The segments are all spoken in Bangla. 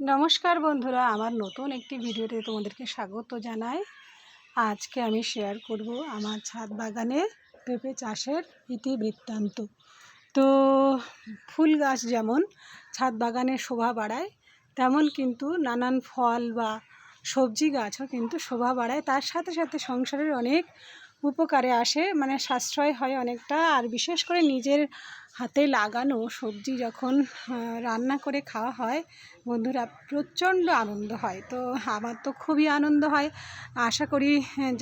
নমস্কার বন্ধুরা, আমার নতুন একটি ভিডিওতে তোমাদেরকে স্বাগত জানাই। আজকে আমি শেয়ার করব আমার ছাদ বাগানে পেঁপে চাষের ইতিবৃত্তান্ত তো ফুল গাছ যেমন ছাদ বাগানে শোভা বাড়ায়, তেমন কিন্তু নানান ফল বা সবজি গাছও কিন্তু শোভা বাড়ায়। তার সাথে সাথে সংসারের অনেক উপকারে আসে মানে সাশ্রয় হয় অনেকটা। আর বিশেষ করে নিজের হাতে লাগানো সবজি যখন রান্না করে খাওয়া হয়, বন্ধুরা প্রচণ্ড আনন্দ হয়। তো আমার তো খুবই আনন্দ হয়। আশা করি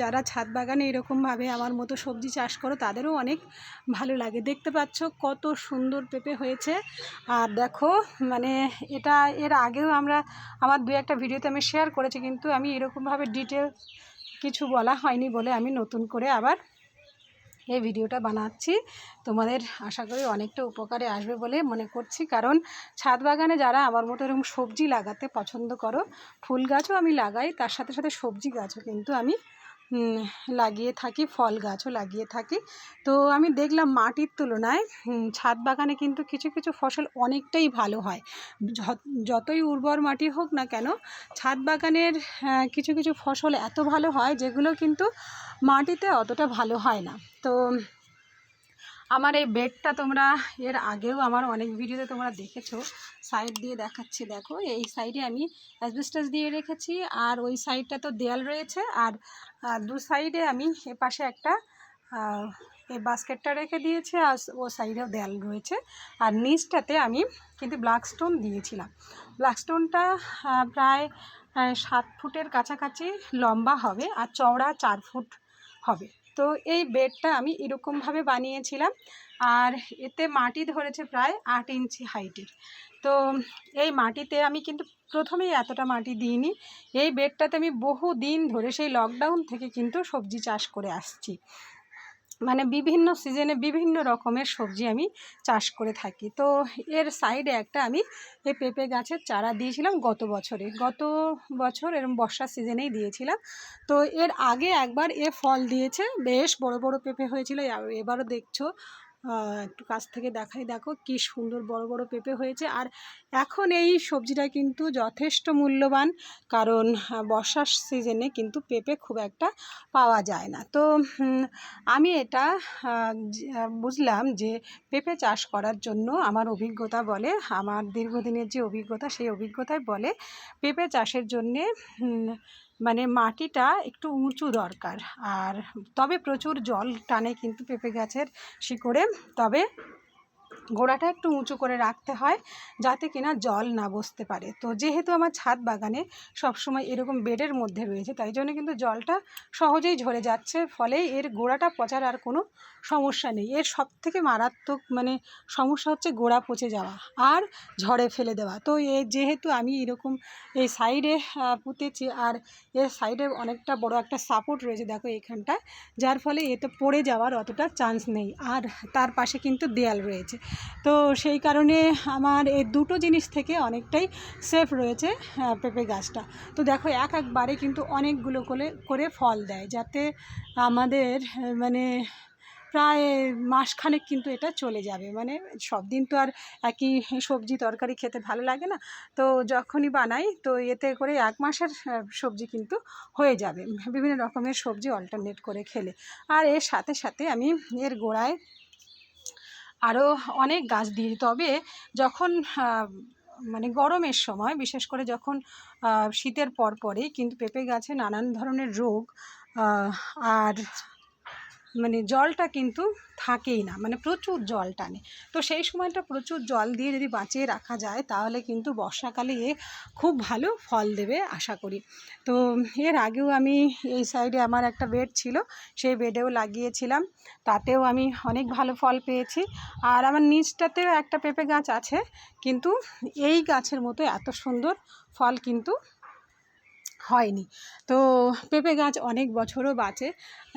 যারা ছাদ বাগানে এরকমভাবে আমার মতো সবজি চাষ করো, তাদেরও অনেক ভালো লাগে। দেখতে পাচ্ছ কত সুন্দর পেঁপে হয়েছে। আর দেখো মানে এটা এর আগেও আমরা, আমার দু একটা ভিডিওতে আমি শেয়ার করেছি, কিন্তু আমি এরকমভাবে ডিটেলস কিছু বলা হয়নি বলে আমি নতুন করে আবার এই ভিডিওটা বানাচ্ছি। তোমাদের আশা করি অনেকটা উপকারে আসবে বলে মনে করছি। কারণ ছাদ বাগানে যারা আমার মতো এরকম সবজি লাগাতে পছন্দ করো, ফুল গাছও আমি লাগাই, তার সাথে সাথে সবজি গাছও কিন্তু আমি লাগিয়ে থাকি, ফল গাছও লাগিয়ে থাকি। তো আমি দেখলাম মাটির তুলনায় ছাদ বাগানে কিন্তু কিছু কিছু ফসল অনেকটাই ভালো হয়। যতই উর্বর মাটি হোক না কেন, ছাদ বাগানের কিছু কিছু ফসল এত ভালো হয় যেগুলো কিন্তু মাটিতে অতটা ভালো হয় না। তো আমার এই বেডটা তোমরা, এর আগেও আমার অনেক ভিডিওতে তোমরা দেখেছ। সাইড দিয়ে দেখাচ্ছি, দেখো। এই সাইডে আমি অ্যাসবেস্টাস দিয়ে রেখেছি, আর ওই সাইডটা তো দেয়াল রয়েছে, আর দু সাইডে আমি এ পাশে একটা এই বাস্কেটটা রেখে দিয়েছি, আর ও সাইডেও দেয়াল রয়েছে। আর নিচটাতে আমি কিন্তু ব্ল্যাক স্টোন দিয়েছিলাম। ব্ল্যাক স্টোনটা প্রায় সাত ফুটের কাছাকাছি লম্বা হবে, আর চওড়া চার ফুট হবে। তো এই বেডটা আমি এরকমভাবে বানিয়েছিলাম। আর এতে মাটি ধরেছে প্রায় আট ইঞ্চি হাইটের তো এই মাটিতে আমি কিন্তু প্রথমেই এতটা মাটি দিইনি। এই বেডটাতে আমি বহু দিন ধরে সেই লকডাউন থেকে কিন্তু সবজি চাষ করে আসছি। মানে বিভিন্ন সিজনে বিভিন্ন রকমের সবজি আমি চাষ করে থাকি। তো এর সাইডে একটা আমি এই পেঁপে গাছের চারা দিয়েছিলাম গত বছরে। গত বছর এরম বর্ষার সিজনেই দিয়েছিলাম। তো এর আগে একবার এ ফল দিয়েছে। বেশ বড় বড় পেঁপে হয়েছিল। এবারও দেখছ একটু কাছ থেকে দেখাই। দেখো কি সুন্দর বড় বড় পেঁপে হয়েছে। আর এখন এই সবজিটা কিন্তু যথেষ্ট মূল্যবান, কারণ বর্ষার সিজনে কিন্তু পেঁপে খুব একটা পাওয়া যায় না। তো আমি এটা বুঝলাম যে পেঁপে চাষ করার জন্য আমার অভিজ্ঞতা বলে, আমার দীর্ঘদিনের যে অভিজ্ঞতা, সেই অভিজ্ঞতায় বলে পেঁপে চাষের জন্যে মানে মাটিটা একটু উঁচু দরকার। আর তবে প্রচুর জল টানে কিন্তু পেঁপে গাছের শিকড়ে। তবে গোড়াটা একটু উঁচু করে রাখতে হয় যাতে কিনা জল না বসতে পারে। তো যেহেতু আমার ছাদ বাগানে সবসময় এরকম বেডের মধ্যে রয়েছে, তাই জন্য কিন্তু জলটা সহজেই ঝরে যাচ্ছে, ফলে এর গোড়াটা পচার আর কোনো সমস্যা নেই। এর সব থেকে মারাত্মক মানে সমস্যা হচ্ছে গোড়া পচে যাওয়া আর ঝড়ে ফেলে দেওয়া। তো এ যেহেতু আমি এরকম এই সাইডে পুঁতেছি আর এর সাইডে অনেকটা বড় একটা সাপোর্ট রয়েছে দেখো এখানটায়, যার ফলে এতে পড়ে যাওয়ার অতটা চান্স নেই। আর তার পাশে কিন্তু দেয়াল রয়েছে। তো সেই কারণে আমার এই দুটো জিনিস থেকে অনেকটাই সেফ রয়েছে পেঁপে গাছটা। তো দেখো, এক একবারে কিন্তু অনেকগুলো করে করে ফল দেয়, যাতে আমাদের মানে প্রায় মাসখানেক কিন্তু এটা চলে যাবে। মানে সব দিন তো আর একই সবজি তরকারি খেতে ভালো লাগে না। তো যখনই বানাই, তো এতে করে এক মাসের সবজি কিন্তু হয়ে যাবে। বিভিন্ন রকমের সবজি অল্টারনেট করে খেলে। আর এর সাথে সাথে আমি এর গোড়ায় আরও অনেক গাছ দিই তবে যখন মানে গরমের সময়, বিশেষ করে যখন শীতের পর পরেই কিন্তু পেঁপে গাছে নানান ধরনের রোগ আর মানে জলটা কিন্তু থাকেই না মানে প্রচুর জল টানে। তো সেই সময়টা প্রচুর জল দিয়ে যদি বাঁচিয়ে রাখা যায়, তাহলে কিন্তু বর্ষাকালে এ খুব ভালো ফল দেবে আশা করি। তো এর আগেও আমি এই সাইডে আমার একটা বেড ছিল, সেই বেডেও লাগিয়েছিলাম। তাতেও আমি অনেক ভালো ফল পেয়েছি। আর আমার নিচটাতেও একটা পেঁপে গাছ আছে, কিন্তু এই গাছের মতো এত সুন্দর ফল কিন্তু হয়নি। তো পেঁপে গাছ অনেক বছরও বাঁচে।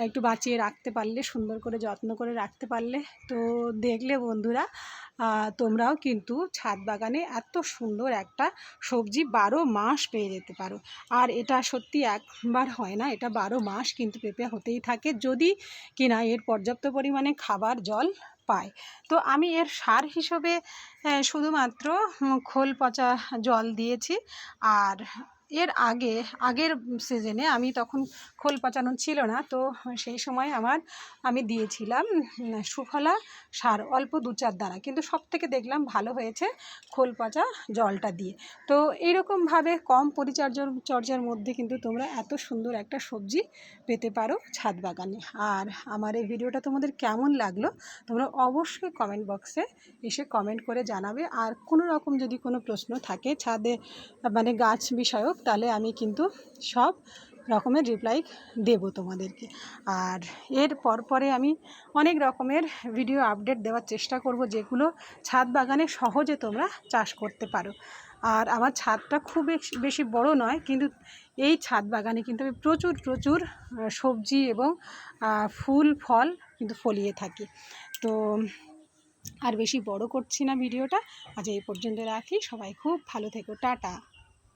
একটু বাঁচিয়ে রাখতে পারলে, সুন্দর করে যত্ন করে রাখতে পারলে। তো দেখলে বন্ধুরা তোমরাও কিন্তু ছাদ বাগানে এত সুন্দর একটা সবজি বারো মাস পেয়ে যেতে পারো। আর এটা সত্যি একবার হয় না, এটা বারো মাস কিন্তু পেঁপে হতেই থাকে। যদি কিনা এর পর্যাপ্ত পরিমাণে খাবার জল পায়। তো আমি এর সার হিসেবে শুধুমাত্র খোল পচা জল দিয়েছি। আর এর আগে, আগের সিজনে আমি তখন খোল পচানো ছিল না, তো সেই সময় আমার, আমি দিয়েছিলাম সুফলা সার অল্প দু চার দানা। কিন্তু সব থেকে দেখলাম ভালো হয়েছে খোল পচা জলটা দিয়ে। তো এইরকমভাবে কম পরিচর্যার, চর্যার মধ্যে কিন্তু তোমরা এত সুন্দর একটা সবজি পেতে পারো ছাদ বাগানে। আর আমার এই ভিডিওটা তোমাদের কেমন লাগল, তোমরা অবশ্যই কমেন্ট বক্সে এসে কমেন্ট করে জানাবে। আর কোনো রকম যদি কোনো প্রশ্ন থাকে ছাদে মানে গাছ বিষয়ক তাহলে আমি কিন্তু সব রকমের রিপ্লাই দেবো তোমাদেরকে। আর এর পরপরে আমি অনেক রকমের ভিডিও আপডেট দেওয়ার চেষ্টা করব, যেগুলো ছাদ বাগানে সহজে তোমরা চাষ করতে পারো। আর আমার ছাদটা খুব বেশ- বড় নয়, কিন্তু এই ছাদ বাগানে কিন্তু আমি প্রচুর প্রচুর সবজি এবং ফুল, ফল কিন্তু ফলিয়ে থাকি। তো আর বেশি বড় করছি না ভিডিওটা আজ এই পর্যন্ত রাখি। সবাই খুব ভালো থেকো। টাটা।